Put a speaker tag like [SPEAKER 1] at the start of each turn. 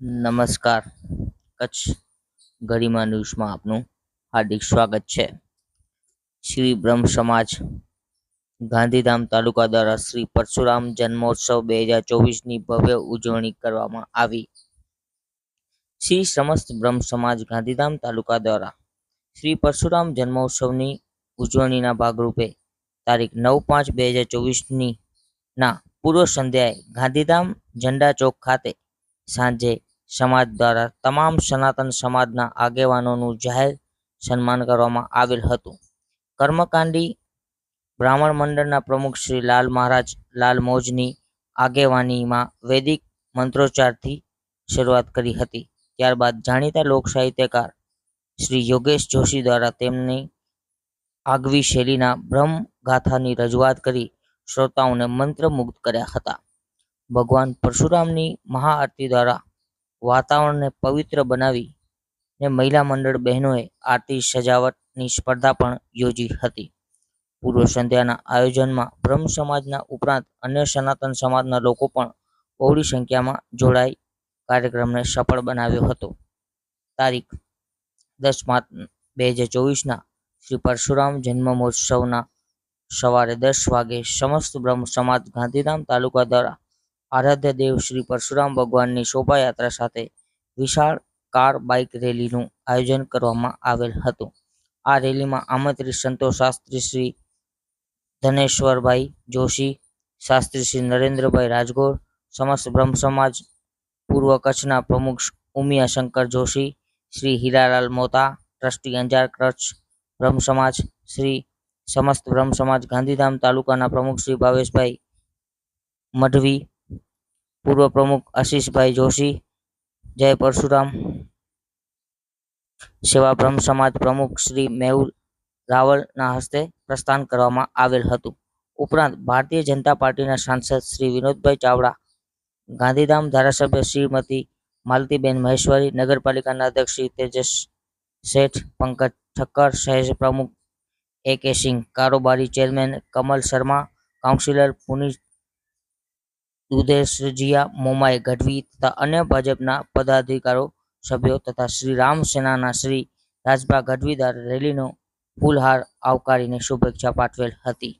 [SPEAKER 1] નમસ્કાર. કચ્છ ગરિમા ન્યૂઝમાં આપનું હાર્દિક સ્વાગત છે. શ્રી બ્રહ્મ સમાજ ગાંધીધામ તાલુકા દ્વારા શ્રી પરશુરામ જન્મોત્સવ બે હજાર ચોવીસની ભવ્ય ઉજવણી કરવામાં આવી. શ્રી સમસ્ત બ્રહ્મ સમાજ ગાંધીધામ તાલુકા દ્વારા શ્રી પરશુરામ જન્મોત્સવની ઉજવણીના ભાગરૂપે તારીખ નવ પાંચ બે હજાર ચોવીસની ના પૂર્વ સંધ્યાએ ગાંધીધામ ઝંડા ચોક ખાતે સાંજે સમાજ દ્વારા તમામ સનાતન સમાજના આગેવાનોનું જાહેર સન્માન કરવામાં આવેલ હતું. કર્મકાંડી બ્રાહ્મણ મંડળના પ્રમુખ શ્રી લાલ મહારાજ લાલ મોજની આગેવાનીમાં વૈદિક મંત્રોચ્ચારથી શરૂઆત કરી હતી. ત્યારબાદ જાણીતા લોક સાહિત્યકાર શ્રી યોગેશ જોશી દ્વારા તેમની આગવી શૈલીના બ્રહ્મ ગાથાની રજૂઆત કરી શ્રોતાઓને મંત્રમુગ્ધ કર્યા હતા. ભગવાન પરશુરામની મહાઆરતી દ્વારા વાતાવરણને પવિત્ર બનાવી ને મહિલા મંડળ બહેનોએ આરતી સજાવટની સ્પર્ધા પણ યોજી હતી. પૂર્વ સંધ્યાના આયોજનમાં બ્રહ્મ સમાજના ઉપરાંત અન્ય સનાતન સમાજના લોકો પણ બહોળી સંખ્યામાં જોડાઈ કાર્યક્રમને સફળ બનાવ્યો હતો. તારીખ દસ માર્ચ બે હજાર ચોવીસના શ્રી પરશુરામ જન્મ મહોત્સવના સવારે દસ વાગે સમસ્ત બ્રહ્મ સમાજ ગાંધીધામ તાલુકા દ્વારા આરાધ્ય દેવ શ્રી પરશુરામ ભગવાનની શોભાયાત્રા સાથે વિશાળ કાર બાઇક રેલીનું આયોજન કરવામાં આવેલ હતું. આ રેલીમાં આમંત્રિત સંતો શાસ્ત્રી શ્રી ધનેશ્વરભાઈ જોશી, શાસ્ત્રી શ્રી નરેન્દ્રભાઈ રાજગોર, સમસ્ત બ્રહ્મ સમાજ પૂર્વ કચ્છના પ્રમુખ ઉમિયા શંકર જોશી, શ્રી હીરાલાલ મોતા, ટ્રસ્ટી અંજાર કચ્છ બ્રહ્મ સમાજ, શ્રી સમસ્ત બ્રહ્મ સમાજ ગાંધીધામ તાલુકાના પ્રમુખ શ્રી ભાવેશભાઈ મઢવી પૂર્વ પ્રમુખ આશીષભાઈ જોશી, જય પરશુરામ. સેવા બ્રહ્મ સમાજ પ્રમુખ શ્રી મેહુલ રાવલના હસ્તે પ્રસ્થાન કરવામાં આવેલ હતું. ઉપરાંત ભારતીય જનતા પાર્ટીના સાંસદ શ્રી વિનોદભાઈ ચાવડા, ગાંધીધામ ધારાસભ્ય શ્રીમતી માલતીબેન મહેશ્વરી, નગરપાલિકાના અધ્યક્ષ શ્રી તેજસ શેઠ, પંકજ ઠક્કર, શહેર પ્રમુખ એ કે સિંહ, કારોબારી ચેરમેન કમલ શર્મા, કાઉન્સિલર પુનિત દુધેશજીયા મોમાઈ, ગઢવી તથા અન્ય ભાજપના પદાધિકારો, સભ્યો તથા શ્રી રામ સેનાના શ્રી રાજભા ગઢવી દ્વારા રેલીનો ફૂલહાર આવકારીને શુભેચ્છા પાઠવેલ હતી.